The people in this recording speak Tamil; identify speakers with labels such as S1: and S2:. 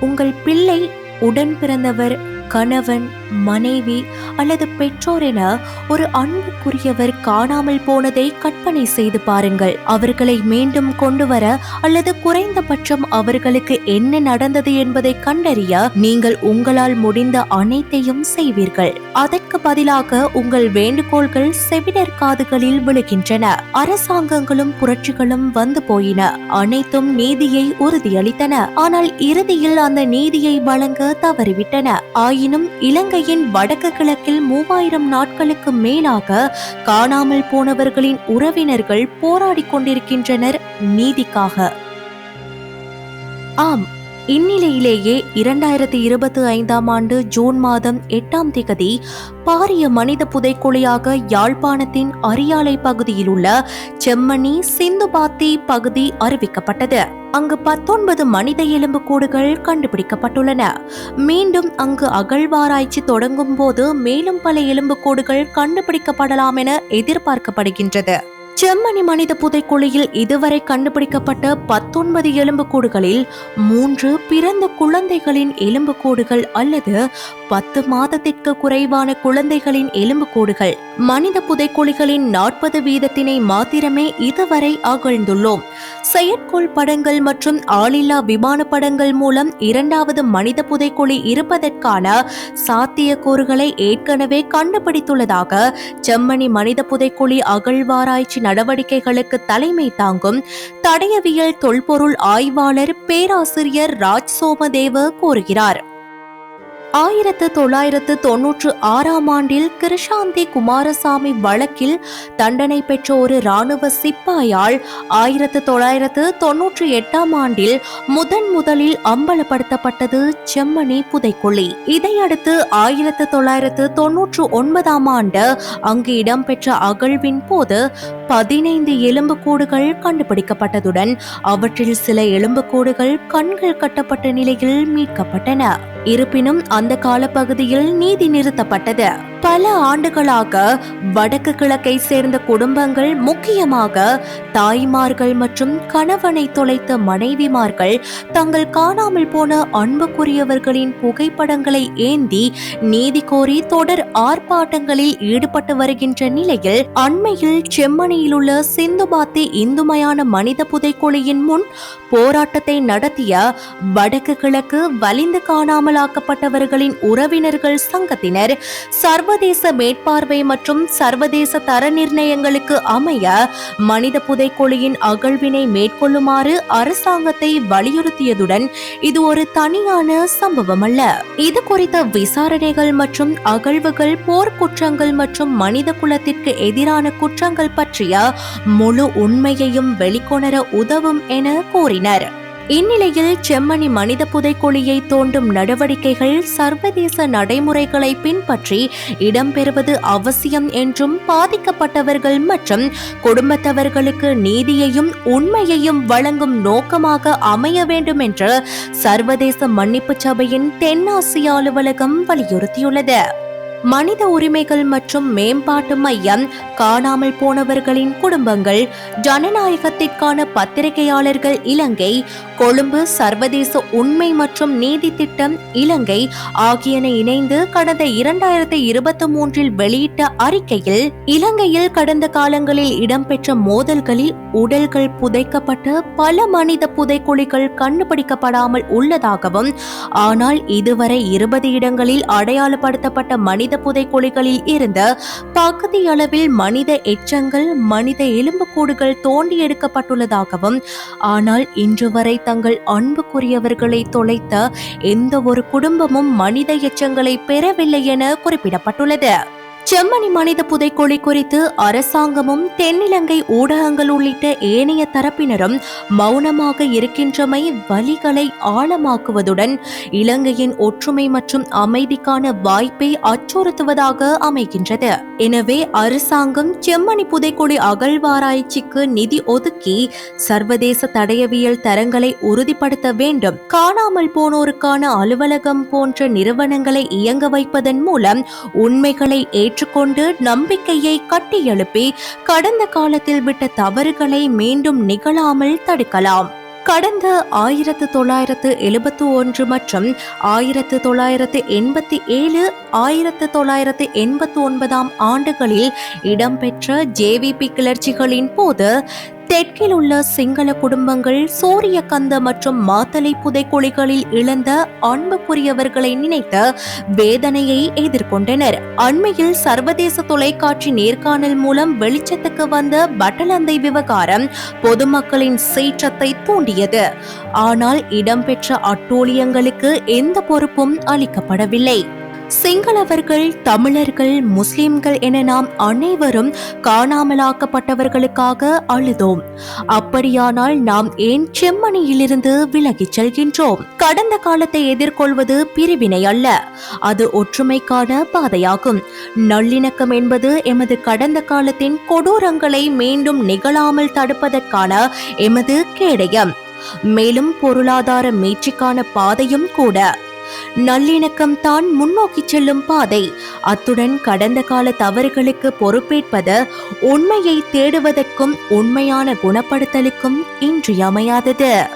S1: உங்கள் பிள்ளை உடன் பிறந்தவர் கணவன் மனைவி அல்லது பெற்றோர் என ஒரு அன்புக்குரியவர் காணாமல் போனதை கற்பனை செய்து பாருங்கள். அவர்களை மீண்டும் கொண்டு வர அல்லது குறைந்தபட்சம் அவர்களுக்கு என்ன நடந்தது என்பதை கண்டறிய நீங்கள் உங்களால் முடிந்த அனைத்தையும் செய்வீர்கள். அதற்கு பதிலாக உங்கள் வேண்டுகோள்கள் செவிடர் காதுகளில் விழுகின்றன. அரசாங்கங்களும் புரட்சிகளும் வந்து போயின. அனைத்தும் நீதியை உறுதியளித்தன. ஆனால் இறுதியில் அந்த நீதியை வழங்க தவறிவிட்டன. ஆயினும் இலங்கை இலங்கையின் வடக்கு கிழக்கில் மூவாயிரம் நாட்களுக்கு மேலாக காணாமல் போனவர்களின் உறவினர்கள் போராடிக் கொண்டிருக்கின்றனர் நீதிக்காக. ஆம் இந்நிலையிலேயே இரண்டாயிரத்தி இருபத்தி ஐந்தாம் ஆண்டு ஜூன் மாதம் எட்டாம் திகதி பாரிய மனித புதைக்குழியாக யாழ்ப்பாணத்தின் அரியாலை பகுதியில் உள்ள செம்மணி சிந்துபாத்தி பகுதி அறிவிக்கப்பட்டது. அங்கு பத்தொன்பது மனித எலும்புக்கூடுகள் கண்டுபிடிக்கப்பட்டுள்ளன. மீண்டும் அங்கு அகழ்வாராய்ச்சி தொடங்கும் போது மேலும் பல எலும்புக்கூடுகள் கண்டுபிடிக்கப்படலாம் என எதிர்பார்க்கப்படுகின்றது. செம்மணி மனித புதைக்குழியில் இதுவரை கண்டுபிடிக்கப்பட்ட பத்தொன்பது எலும்புக்கூடுகளில் மூன்று பிறந்த குழந்தைகளின் எலும்புக்கூடுகள் அல்லது பத்து மாதத்திற்கு குறைவான குழந்தைகளின் எலும்புக்கூடுகள். மனித புதைக்குழிகளின் நாற்பது வீதத்தினை மாத்திரமே இதுவரை அகழ்ந்துள்ளோம். செயற்கோள் படங்கள் மற்றும் ஆளில்லா விமான படங்கள் மூலம் இரண்டாவது மனித புதைக்குழி இருப்பதற்கான சாத்தியக்கூறுகளை ஏற்கனவே கண்டுபிடித்துள்ளதாக செம்மணி மனித புதைக்குழி அகழ்வாராய்ச்சி நடவடிக்கைகளுக்கு தலைமை தாங்கும் தடயவியல் தொல்பொருள் ஆய்வாளர் பேராசிரியர் ராஜ் சோமதேவ கூறுகிறார். ஆயிரத்து தொள்ளாயிரத்து தொன்னூற்று ஆறாம் ஆண்டில் கிருஷாந்தி குமாரசாமி வழக்கில் தண்டனை பெற்ற ஒரு இராணுவ சிப்பாயால் ஆயிரத்து தொள்ளாயிரத்து தொன்னூற்றி எட்டாம் ஆண்டில் முதன் முதலில் அம்பலப்படுத்தப்பட்டது செம்மணி புதைக்குழி. இதையடுத்து ஆயிரத்து தொள்ளாயிரத்து தொன்னூற்று ஒன்பதாம் ஆண்டு அங்கு இடம்பெற்ற அகழ்வின் போது பதினைந்து எலும்புக்கூடுகள் கண்டுபிடிக்கப்பட்டதுடன் அவற்றில் சில எலும்புக்கூடுகள் கண்கள் கட்டப்பட்ட நிலையில் மீட்கப்பட்டன. இருப்பினும் அந்த காலப்பகுதியில் நீதி நிறுத்தப்பட்டது. பல ஆண்டுகளாக வடக்கு கிழக்கை சேர்ந்த குடும்பங்கள் முக்கியமாக தாய்மார்கள் மற்றும் கணவனை தொலைத்த மனைவிமார்கள் தங்கள் காணாமல் போன அன்புக்குரியவர்களின் புகைப்படங்களை ஏந்தி நீதி கோரி தொடர் ஆர்ப்பாட்டங்களில் ஈடுபட்டு வருகின்ற நிலையில் அண்மையில் செம்மணியில் உள்ள சிந்துபாத்தி இந்துமயான மனித புதைக்குழியின் முன் போராட்டத்தை நடத்திய வடக்கு கிழக்கு வலிந்து காணாமலாக்கப்பட்டவர்களின் உறவினர்கள் சங்கத்தினர் சர்வதேச மேற்பார்வை மற்றும் சர்வதேச தர நிர்ணயங்களுக்கு அமைய மனித புதைக்குழியின் அகழ்வினை மேற்கொள்ளுமாறு அரசாங்கத்தை வலியுறுத்தியதுடன் இது ஒரு தனியான சம்பவம் அல்ல இது குறித்த விசாரணைகள் மற்றும் அகழ்வுகள் போர்க்குற்றங்கள் மற்றும் மனித குலத்திற்கு எதிரான குற்றங்கள் பற்றிய முழு உண்மையையும் வெளிக்கொணர உதவும் என கூறினர். இந்நிலையில் செம்மணி மனித புதைக்குழியை தோண்டும் நடவடிக்கைகள் சர்வதேச நடைமுறைகளை பின்பற்றி இடம்பெறுவது அவசியம் என்றும் பாதிக்கப்பட்டவர்கள் மற்றும் குடும்பத்தவர்களுக்கு நீதியையும் உண்மையையும் வழங்கும் நோக்கமாக அமைய வேண்டும் என்று சர்வதேச மன்னிப்பு சபையின் தென்னாசிய அலுவலகம் வலியுறுத்தியுள்ளது. மனித உரிமைகள் மற்றும் மேம்பாட்டு மையம் காணாமல் போனவர்களின் குடும்பங்கள் ஜனநாயகத்திற்கான பத்திரிகையாளர்கள் இலங்கை கொழும்பு சர்வதேச உண்மை மற்றும் நீதி திட்டம் இலங்கை ஆகியன இணைந்து கடந்த இரண்டாயிரத்தி இருபத்தி மூன்றில் வெளியிட்ட அறிக்கையில் இலங்கையில் கடந்த காலங்களில் இடம்பெற்ற மோதல்களில் உடல்கள் புதைக்கப்பட்டு பல மனித புதைக்குழிகள் கண்டுபிடிக்கப்படாமல் உள்ளதாகவும் ஆனால் இதுவரை இருபது இடங்களில் அடையாளப்படுத்தப்பட்ட மனித புதைக்குழிகளில் இருந்து பகுதியளவில் மனித எச்சங்கள் மனித எலும்புக்கூடுகள் தோண்டி எடுக்கப்பட்டுள்ளதாகவும் ஆனால் இன்று வரை தங்கள் அன்புக்குரியவர்களை தொலைத்த எந்த ஒரு குடும்பமும் மனித எச்சங்களை பெறவில்லை என குறிப்பிடப்பட்டுள்ளது. செம்மணி மனித புதைக்குழி குறித்து அரசாங்கமும் தென்னிலங்கை ஊடகங்கள் உள்ளிட்ட ஏனைய தரப்பினரும் மௌனமாக இருக்கின்றமை வலிகளை ஆழமாக்குவதுடன் இலங்கையின் ஒற்றுமை மற்றும் அமைதிக்கான வாய்ப்பை அச்சுறுத்துவதாக அமைகின்றது. எனவே அரசாங்கம் செம்மணி புதைக்குழி அகழ்வாராய்ச்சிக்கு நிதி ஒதுக்கி சர்வதேச தடயவியல் தரங்களை உறுதிப்படுத்த வேண்டும். காணாமல் போனோருக்கான அலுவலகம் போன்ற நிறுவனங்களை இயங்க வைப்பதன் மூலம் உண்மைகளை ஏற்றுக்கொண்டு நம்பிக்கையை கட்டியெழுப்பி கடந்த காலத்தில் விட்ட தவறுகளை மீண்டும் நிகழாமல் தடுக்கலாம். கடந்த ஆயிரத்து தொள்ளாயிரத்து எழுபத்து ஒன்று மற்றும் ஆயிரத்து தொள்ளாயிரத்து எண்பத்தி ஏழு ஆயிரத்து தொள்ளாயிரத்து எண்பத்தி ஒன்பதாம் ஆண்டுகளில் இடம்பெற்ற ஜேவிபி கிளர்ச்சிகளின் போது தெற்கில் உள்ள சிங்கள குடும்பங்கள் சூரியகந்த மற்றும் மாத்தலை புதைக்குழிகளில் இழந்த அன்புக்குரியவர்களை நினைத்த வேதனையை எதிர்கொண்டனர். அண்மையில் சர்வதேச தொலைக்காட்சி நேர்காணல் மூலம் வெளிச்சத்துக்கு வந்த பட்டலந்தை விவகாரம் பொதுமக்களின் சீற்றத்தை தூண்டியது. ஆனால் இடம்பெற்ற அட்டூழியங்களுக்கு எந்த பொறுப்பும் அளிக்கப்படவில்லை. சிங்களவர்கள் தமிழர்கள் முஸ்லிம்கள் என நாம் அனைவரும் காணாமலாக்கப்பட்டவர்களுக்காக அழுதோம். அப்படியானால் நாம் ஏன் செம்மணியிலிருந்து விலகிச் செல்கின்றோம்? கடந்த காலத்தை எதிர்கொள்வது பிரிவினை அல்ல. அது ஒற்றுமைக்கான பாதையாகும். நல்லிணக்கம் என்பது எமது கடந்த காலத்தின் கொடூரங்களை மீண்டும் நிகழாமல் தடுப்பதற்கான எமது கேடயம். மேலும் பொருளாதார மீட்சிக்கான பாதையும் கூட. நல்லிணக்கம் தான் முன்னோக்கி செல்லும் பாதை. அத்துடன் கடந்த கால தவறுகளுக்கு பொறுப்பேற்பது உண்மையை தேடுவதற்கும் உண்மையான குணப்படுத்தலுக்கும் இன்றியமையாதது.